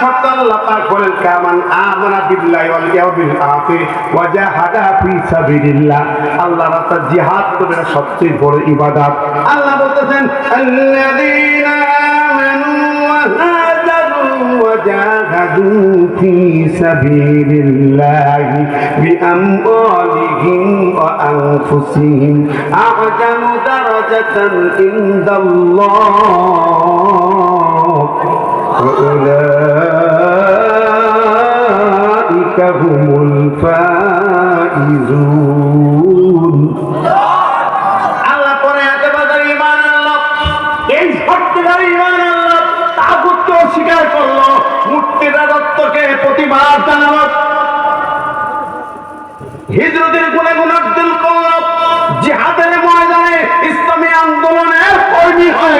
শর্ত আল্লাহ পাক বলেন কামান আমানা বিল্লাহি ওয়াল ইয়াউমিল আখির। ওয়া জাহাদা ফি সাবিলিল্লাহ। আল্লাহ রাস্তায় জিহাদ করবে সবচেয়ে বড় ইবাদত। আল্লাহ বলতেছেন, আল্লাযীনা وأولئك هم الفائزون আল্লাহ পরে এতে বাজার ইমান আল্লাহ এই সত্যিকার ইমান আল্লাহ তাগুতকে অস্বীকার করলো মূর্তি রাজত্বকে প্রতিবাদ জানালো হিজরতের গুণে গুণার্জন করল জিহাদের ময়দানে ইসলামী আন্দোলনের কর্মী হয়ে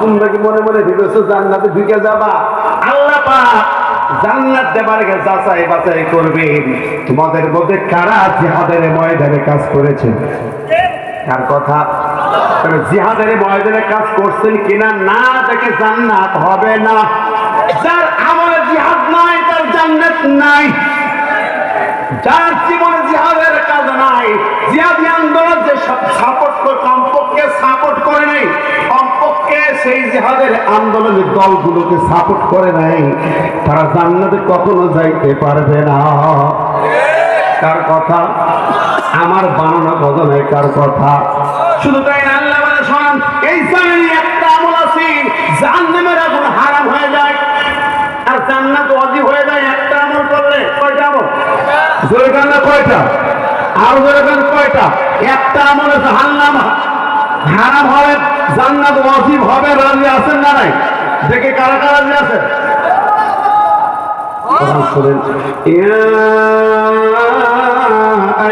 তোমরা মনে মনে ভেবেছো জান্নাতে ঢুকে যাবা? আল্লাহ জান্নাত দেবার যাচাই বাছাই করবেন তোমাদের মধ্যে কারা জিহাদের ময়দানে কাজ করেছে? কার কথা? জিহাদের ময়দানে কাজ করছেন কিনা না দেখে জান্নাত হবে না। যার আমলে জিহাদ নাই, তার জান্নাত নাই। যার জীবনে নাই। দলগুলোকে সাপোর্ট করে নাই। তারা জান্নাতে কখনো যাইতে পারবে না। কার কথা? আমার নয় কার কথা? শুধু তাই আল্লাহ হারাম হয়ে যায়, আর জান্নাত হয়ে যায়, একটা আমল করলে কয়টা আমল? কয়টা? আর জোরে কান কয়টা একটা আমলে জাহান্নাম হারাম হবে জান্নাত ওয়াজিব হবে রাজি আছেন না নাই দেখে কারা কারা রাজি আছেন يا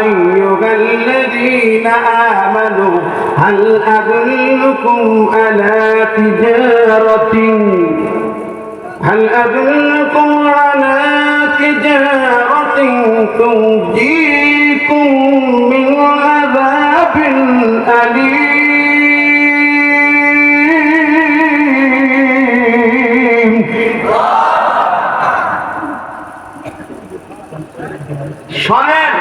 أيها الذين آمنوا هل أدلكم على تجارة هل أدلكم على تجارة تنجيكم أليم শোনেন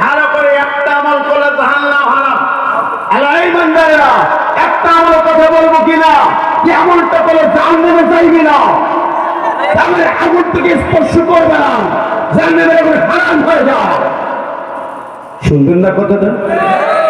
ভালো করে একটা আমল করলে জাহান্নাম হারাম এলাই বান্দারেরা একটা আমল কথা বলবো কিনা যে আমলটা করলে জাহান্নামে যাইবি না তাহলে আগুন থেকে স্পর্শ করবে না জাহান্নামের আগুন হারাম হয়ে যায় শুনবেন না কথাটা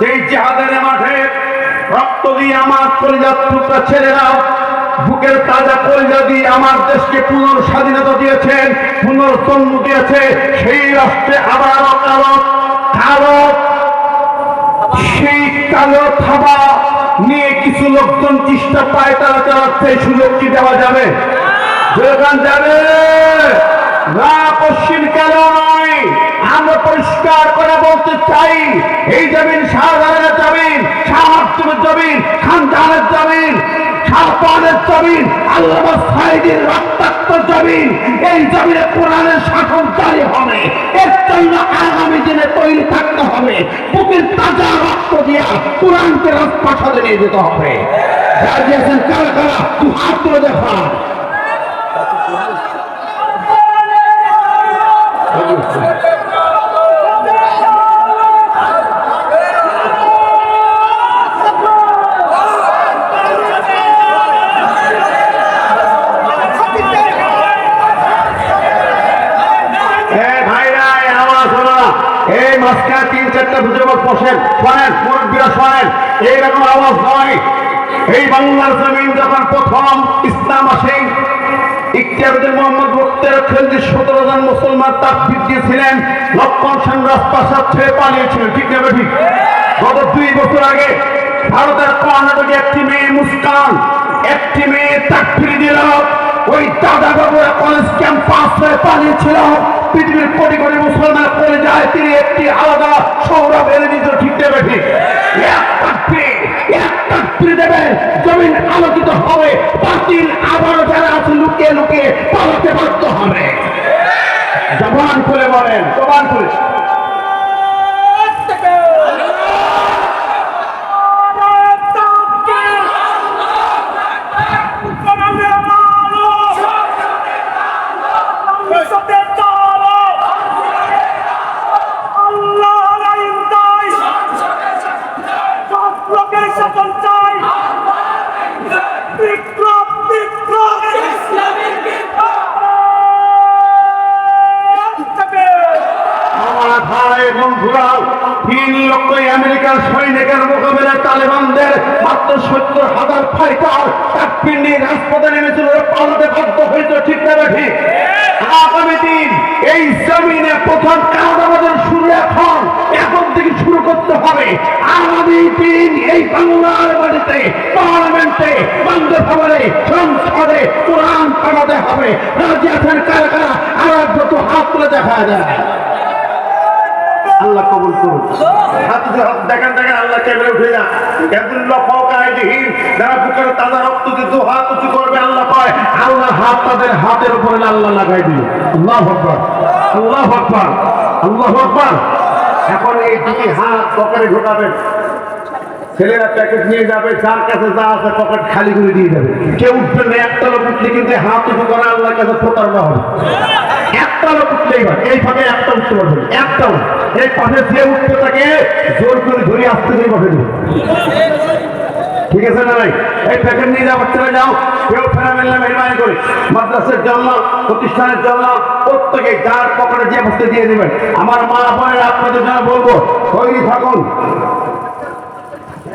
যেই জিহাদের মাঠে রক্ত দিয়ে আমার টুকরা ছেলেরা বুকের তাজা কলিজা দিয়ে আমার দেশকে পুনর স্বাধীনতা দিয়েছেন, পুনর্জন্ম দিয়েছে, সেই রাষ্ট্রে আবারও কালো কালো সেই কালো থাবা নিয়ে কিছু লোকজন চেষ্টা পায়, তারা চালাচ্ছে এই সুযোগ কি দেওয়া যাবে। যেখান যাবে। না পশ্চিম কেন নয় আমরা পরিষ্কার করে বলতে চাই। এই জমিন শাহজাহানের জমিন শাহাবতুমের জমিন, খানজাহানের জমিন শাহপানের জমিন আল্লাহ সাইদের রক্তাক্ত জমিন। এই জমিনে কোরআনের শাসন জারি হবে। এর জন্য আগামী দিনে তৈরি থাকতে হবে। বুকের তাজা রক্ত দিয়া কোরআনকে রাজপ্রাসাদে নিয়ে যেতে হবে। যারা দিয়েছেন কারা কারা? তুই হাত তুলে দিয়েছিলেন লক্ষণ সেন পালিয়েছিলেন, ঠিক না ঠিক গত দুই বছর আগে ভারতের কর্ণাটকে একটি মেয়ে মুস্কান, একটি মেয়ে চাকরি দিল ওই দাদা বাবুরা কলেজ ক্যাম্পাস হয়ে পালিয়েছিল। তিনি একটি আলাদা সৌরভ এনে দিত ঠিক দেবে ঠিক। জমিন আলোকিত হবে, বাতিল আবারও যারা আছে লুকিয়ে লুকিয়ে পালাতে বাধ্য হবে। জবান খুলে বলেন, জবান খুলে। ভাই তিন লক্ষ আমেরিকার সৈনিকের মোকাবেলায় তালেবানদের মাত্র সত্তর হাজার ফাইটার এক পিন্ডি রাজপথে নেমেছিল পালাতে বাধ্য হয়েছিল, ঠিক না ঠিক আগামী দিন এই জমিনে প্রথম কাদাবাদের শুরু এখন এখন থেকে শুরু করতে হবে। আগামী দিন এই বাংলার বাড়িতে পার্লামেন্টে, বন্ধ খবরে সংসদে কোরআন পাঠাতে হবে। রাজি আছেন কারা কারা? আর দুটো হাত তুলে দেখা যায়। আল্লাহ কবুল করুন হাত দেখেন দেখেন আল্লাহ কেবলে উঠে যান ইয়াদুল্লাহ ফাওকা আইদিহিম যারা বুকের তাজা রক্ত দিয়ে দু হাত উঁচু করবে আল্লাহ পায় আল্লাহ হাত তাদের হাতের উপরে আল্লাহ লাগাই দিল আল্লাহ আকবার। আল্লাহ আকবার। আল্লাহ আকবার। এখন এই দুই হাত পকেটে ঢোকাবেন। ছেলেরা প্যাকেট নিয়ে যাবে, যার কাছে যা আছে পকেট খালি করে দিয়ে যাবে কেউ উঠবে না একটা লোক উঠলে কিন্তু হাত উঁচু করা আল্লাহর কাছে প্রতারণা হবে। একটা লোক উঠলেই পারে এই ফাঁকে একটা উঠতে পারবে একটাও এই পাশে যে উঠতে থাকে, জোর করে ধরে আসতে দিয়ে বসে দেবে। ঠিক আছে না ভাই এই প্যাকেট নিয়ে যাও, বাচ্চারা যাও। কেউ ফেরামেল না, মেহরবানি করে। মাদ্রাসার জন্য প্রতিষ্ঠানের জন্য প্রত্যেকে যার পকেটে যে বসতে দিয়ে দেবেন। আমার মা বোনের আপনাদের জন্য বলব, তৈরি থাকুন।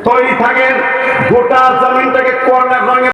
তৈরি থাকেন গোটা জমিনটাকে কর্ণাক রঙে